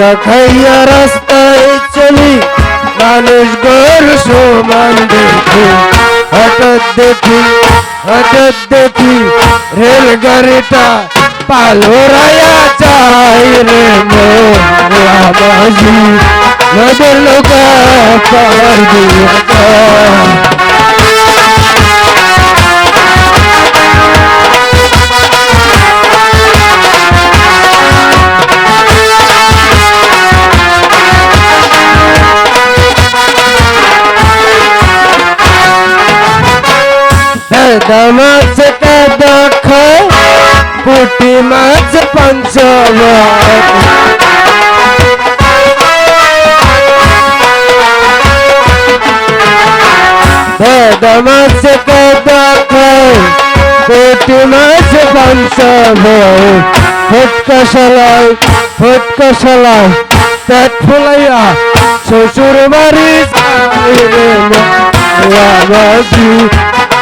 গাঁজা খাইয়া রাস্তায় চলি, মানুষ গর সমান দেখি। হঠাৎ দেখি হঠাৎ দেখি, রেলগাড়িটা পালোরায়া চাই রে মোরাবাজি নদের লোকা পার দিয়ে মাছ কাদা খায় পুটি মাছ পঞ্চমাত দাদা মাছ কাদা খায় পুটি মাছ পঞ্চমাত ফুটকা সালাই ফুটকা সালাই। পেট ফুলাইয়া শ্বশুর বাড়ি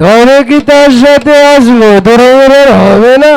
তবে কি তার সাথে আসব? দূরে দূরে হবে না?